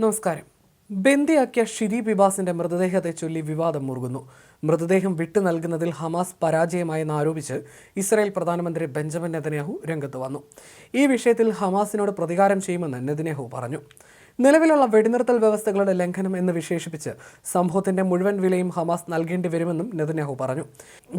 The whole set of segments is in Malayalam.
നമസ്കാരം. ബന്ദിയാക്കിയ ഷിരി ബിബാസിന്റെ മൃതദേഹത്തെ ചൊല്ലി വിവാദം മുറുകുന്നു. മൃതദേഹം വിട്ടു നൽകുന്നതിൽ ഹമാസ് പരാജയമായെന്ന് ആരോപിച്ച് ഇസ്രായേൽ പ്രധാനമന്ത്രി ബെഞ്ചമിൻ നെതന്യാഹു രംഗത്ത് വന്നു. ഈ വിഷയത്തിൽ ഹമാസിനോട് പ്രതികാരം ചെയ്യുമെന്ന് നെതന്യാഹു പറഞ്ഞു. നിലവിലുള്ള വെടിനിർത്തൽ വ്യവസ്ഥകളുടെ ലംഘനം എന്ന് വിശേഷിപ്പിച്ച് സംഭവത്തിന്റെ മുഴുവൻ വിലയും ഹമാസ് നൽകേണ്ടി വരുമെന്നും നെതന്യാഹു പറഞ്ഞു.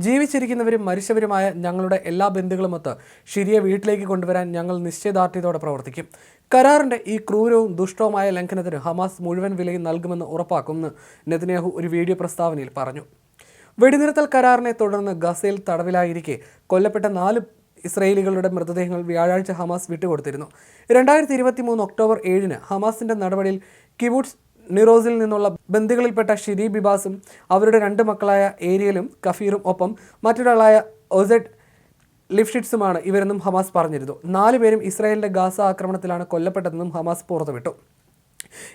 ജീവിച്ചിരിക്കുന്നവരും മരിച്ചവരുമായ ഞങ്ങളുടെ എല്ലാ ബന്ധുക്കളുമൊത്ത് ഷിരിയെ വീട്ടിലേക്ക് കൊണ്ടുവരാൻ ഞങ്ങൾ നിശ്ചയദാർഢ്യത്തോടെ പ്രവർത്തിക്കും. കരാറിന്റെ ഈ ക്രൂരവും ദുഷ്ടവുമായ ലംഘനത്തിന് ഹമാസ് മുഴുവൻ വിലയും നൽകുമെന്ന് ഉറപ്പാക്കുമെന്ന് നെതന്യാഹു ഒരു വീഡിയോ പ്രസ്താവനയിൽ പറഞ്ഞു. വെടിനിർത്തൽ കരാറിനെ തുടർന്ന് ഗസയിൽ തടവിലായിരിക്കെ കൊല്ലപ്പെട്ട നാല് ഇസ്രയേലികളുടെ മൃതദേഹങ്ങൾ വ്യാഴാഴ്ച ഹമാസ് വിട്ടുകൊടുത്തിരുന്നു. രണ്ടായിരത്തി ഇരുപത്തി മൂന്ന് ഒക്ടോബർ ഏഴിന് ഹമാസിന്റെ നടപടിയിൽ കിബൂട്ട്സ് നിറോസിൽ നിന്നുള്ള ബന്ദികളിൽപ്പെട്ട ഷിരി ബിബാസും അവരുടെ രണ്ട് മക്കളായ ഏരിയലും കഫീറും ഒപ്പം മറ്റൊരാളായ ഒസെഡ് ലിഫ്ഷിറ്റ്സുമാണ് ഇവരെന്നും ഹമാസ് പറഞ്ഞിരുന്നു. നാലുപേരും ഇസ്രായേലിന്റെ ഗാസ ആക്രമണത്തിലാണ് കൊല്ലപ്പെട്ടതെന്നും ഹമാസ് പുറത്തുവിട്ടു.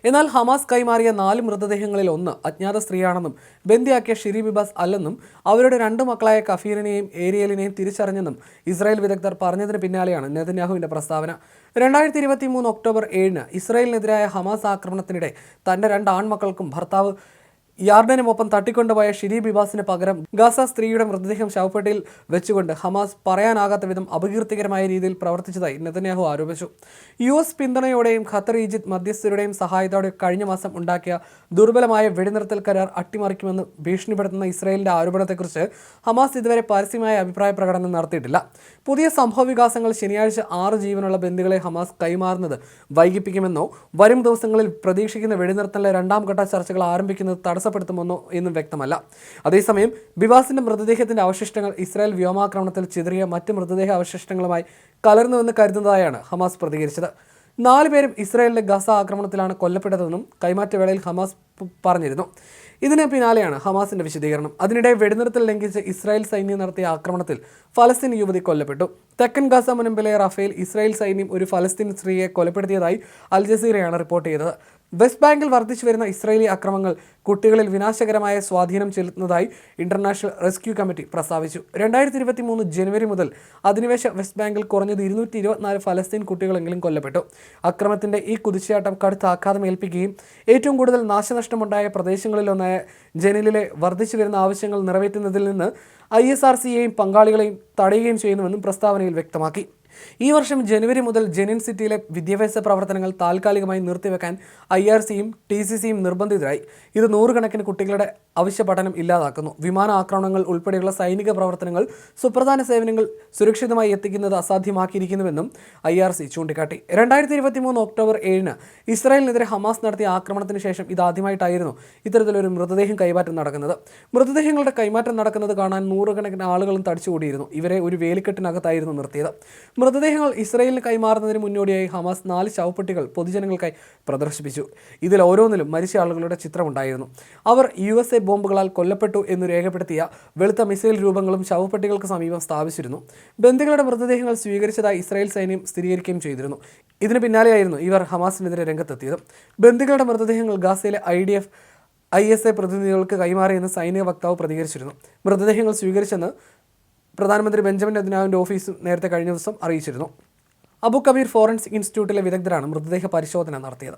എന്നാൽ ഹമാസ് കൈമാറിയ നാല് മൃതദേഹങ്ങളിൽ ഒന്ന് അജ്ഞാത സ്ത്രീയാണെന്നും ബന്ദിയാക്കിയ ഷിരി ബിബാസ് അല്ലെന്നും അവരുടെ രണ്ട് മക്കളായ കഫീറിനെയും ഏരിയലിനെയും തിരിച്ചറിഞ്ഞെന്നും ഇസ്രായേൽ വിദഗ്ധർ പറഞ്ഞതിന് പിന്നാലെയാണ് നെതന്യാഹുവിന്റെ പ്രസ്താവന. രണ്ടായിരത്തി ഇരുപത്തി മൂന്ന് ഒക്ടോബർ ഏഴിന് ഇസ്രായേലിനെതിരായ ഹമാസ് ആക്രമണത്തിനിടെ തന്റെ രണ്ട് ആൺമക്കൾക്കും ഭർത്താവ് യാർഡനുമൊപ്പം തട്ടിക്കൊണ്ടുപോയ ഷിരി ബിബാസിന് പകരം ഗാസ സ്ത്രീയുടെ മൃതദേഹം ശവപ്പെട്ടിയിൽ വെച്ചുകൊണ്ട് ഹമാസ് പറയാനാകാത്ത വിധം അപകീർത്തികരമായ രീതിയിൽ പ്രവർത്തിച്ചതായി നെതന്യാഹു ആരോപിച്ചു. യു എസ് പിന്തുണയോടെയും ഖത്തർ ഈജിപ്ത് മധ്യസ്ഥരുടെയും സഹായത്തോടെ കഴിഞ്ഞ മാസം ഉണ്ടാക്കിയ ദുർബലമായ വെടിനിർത്തൽ കരാർ അട്ടിമറിക്കുമെന്ന് ഭീഷണിപ്പെടുത്തുന്ന ഇസ്രായേലിന്റെ ആരോപണത്തെക്കുറിച്ച് ഹമാസ് ഇതുവരെ പരസ്യമായ അഭിപ്രായ പ്രകടനം നടത്തിയിട്ടില്ല. പുതിയ സംഭവവികാസങ്ങൾ ശനിയാഴ്ച ആറ് ജീവനുള്ള ബന്ധുക്കളെ ഹമാസ് കൈമാറുന്നത് വൈകിപ്പിക്കുമെന്നോ വരും ദിവസങ്ങളിൽ പ്രതീക്ഷിക്കുന്ന വെടിനിർത്തലിലെ രണ്ടാം ഘട്ട ചർച്ചകൾ ആരംഭിക്കുന്നത് തടസ്സപ്പെടുത്തുമെന്നോ എന്നും വ്യക്തമല്ല. അതേസമയം ബിവാസിന്റെ മൃതദേഹത്തിന്റെ അവശിഷ്ടങ്ങൾ ഇസ്രായേൽ വ്യോമാക്രമണത്തിൽ ചിതറിയ മറ്റ് മൃതദേഹ അവശിഷ്ടങ്ങളുമായി കലർന്നുവെന്ന് കരുതുന്നതായാണ് ഹമാസ് പ്രതികരിച്ചത്. നാലുപേരും ഇസ്രായേലിന്റെ ഗസ ആക്രമണത്തിലാണ് കൊല്ലപ്പെട്ടതെന്നും കൈമാറ്റവേളയിൽ ഹമാസ് പറഞ്ഞിരുന്നു. ഇതിന് പിന്നാലെയാണ് ഹമാസിന്റെ വിശദീകരണം. അതിനിടെ വെടിനിർത്തൽ ലംഘിച്ച് ഇസ്രായേൽ സൈന്യം നടത്തിയ ആക്രമണത്തിൽ ഫലസ്തീൻ യുവതി കൊല്ലപ്പെട്ടു. തെക്കൻ ഗാസ മുനമ്പിലെ റഫേൽ ഇസ്രായേൽ സൈന്യം ഒരു ഫലസ്തീൻ സ്ത്രീയെ കൊലപ്പെടുത്തിയതായി അൽ ജസീറയാണ് റിപ്പോർട്ട് ചെയ്തത്. വെസ്റ്റ് ബാങ്കിൽ വർദ്ധിച്ചു വരുന്ന ഇസ്രയേലി അക്രമങ്ങൾ കുട്ടികളിൽ വിനാശകരമായ സ്വാധീനം ചെലുത്തുന്നതായി ഇന്റർനാഷണൽ റെസ്ക്യൂ കമ്മിറ്റി പ്രസ്താവിച്ചു. രണ്ടായിരത്തി ഇരുപത്തി മൂന്ന് ജനുവരി മുതൽ അധിനിവേശ വെസ്റ്റ് ബാങ്കിൽ കുറഞ്ഞത് ഇരുന്നൂറ്റി ഇരുപത്തിനാല് ഫലസ്തീൻ കുട്ടികളെങ്കിലും കൊല്ലപ്പെട്ടു. അക്രമത്തിന്റെ ഈ കുതിച്ചാട്ടം കടുത്ത ആഘാതം ഏൽപ്പിക്കുകയും ഏറ്റവും കൂടുതൽ നാശനഷ്ടമുണ്ടായ പ്രദേശങ്ങളിലൊന്നായ ജനലിലെ വർദ്ധിച്ചു വരുന്ന ആവശ്യങ്ങൾ നിറവേറ്റുന്നതിൽ നിന്ന് ഐ എസ് ആർ സിയെയും പങ്കാളികളെയും തടയുകയും ചെയ്യുന്നുവെന്നും പ്രസ്താവനയിൽ വ്യക്തമാക്കി. ഈ വർഷം ജനുവരി മുതൽ ജെനിൻ സിറ്റിയിലെ വിദ്യാഭ്യാസ പ്രവർത്തനങ്ങൾ താൽക്കാലികമായി നിർത്തിവെക്കാൻ ഐ ആർ സിയും ടി സി സിയും നിർബന്ധിതരായി. ഇത് നൂറുകണക്കിന് കുട്ടികളുടെ അവശ്യ പഠനം ഇല്ലാതാക്കുന്നു. വിമാന ആക്രമണങ്ങൾ ഉൾപ്പെടെയുള്ള സൈനിക പ്രവർത്തനങ്ങൾ സുപ്രധാന സേവനങ്ങൾ സുരക്ഷിതമായി എത്തിക്കുന്നത് അസാധ്യമാക്കിയിരിക്കുന്നുവെന്നും ഐ ആർ സി ചൂണ്ടിക്കാട്ടി. രണ്ടായിരത്തി ഇരുപത്തി മൂന്ന് ഒക്ടോബർ ഏഴിന് ഇസ്രായേലിനെതിരെ ഹമാസ് നടത്തിയ ആക്രമണത്തിന് ശേഷം ഇതാദ്യമായിട്ടായിരുന്നു ഇത്തരത്തിലൊരു മൃതദേഹം കൈമാറ്റം നടക്കുന്നത്. മൃതദേഹങ്ങളുടെ കൈമാറ്റം നടക്കുന്നത് കാണാൻ നൂറുകണക്കിന് ആളുകളും തടിച്ചുകൂടിയിരുന്നു. ഇവരെ ഒരു വേലിക്കെട്ടിനകത്തായിരുന്നു നിർത്തിയത്. മൃതദേഹങ്ങൾ ഇസ്രയേലിന് കൈമാറുന്നതിന് മുന്നോടിയായി ഹമാസ് നാല് ശവപ്പെട്ടികൾ പൊതുജനങ്ങൾക്കായി പ്രദർശിപ്പിച്ചു. ഇതിൽ ഓരോന്നിലും മരിച്ച ആളുകളുടെ ചിത്രമുണ്ടായിരുന്നു. അവർ യു എസ് എ ബോംബുകളാൽ കൊല്ലപ്പെട്ടു എന്ന് രേഖപ്പെടുത്തിയ വെളുത്ത മിസൈൽ രൂപങ്ങളും ശവപ്പെട്ടികൾക്ക് സമീപം സ്ഥാപിച്ചിരുന്നു. ബന്ദികളുടെ മൃതദേഹങ്ങൾ സ്വീകരിച്ചതായി ഇസ്രായേൽ സൈന്യം സ്ഥിരീകരിക്കുകയും ചെയ്തിരുന്നു. ഇതിന് പിന്നാലെയായിരുന്നു ഇവർ ഹമാസിനെതിരെ രംഗത്തെത്തിയത്. ബന്ദികളുടെ മൃതദേഹങ്ങൾ ഗാസയിലെ I D F I S A പ്രതിനിധികൾക്ക് കൈമാറിയെന്ന് സൈനിക വക്താവ് പ്രതികരിച്ചിരുന്നു. മൃതദേഹങ്ങൾ സ്വീകരിച്ചെന്ന് പ്രധാനമന്ത്രി ബെഞ്ചമിൻ നെതന്യാഹുവിന്റെ ഓഫീസ് നേരത്തെ കഴിഞ്ഞ ദിവസം അറിയിച്ചിരുന്നു. അബു കബീർ ഫോറൻസിക് ഇൻസ്റ്റിറ്റ്യൂട്ടിലെ വിദഗ്ധരാണ് മൃതദേഹ പരിശോധന നടത്തിയത്.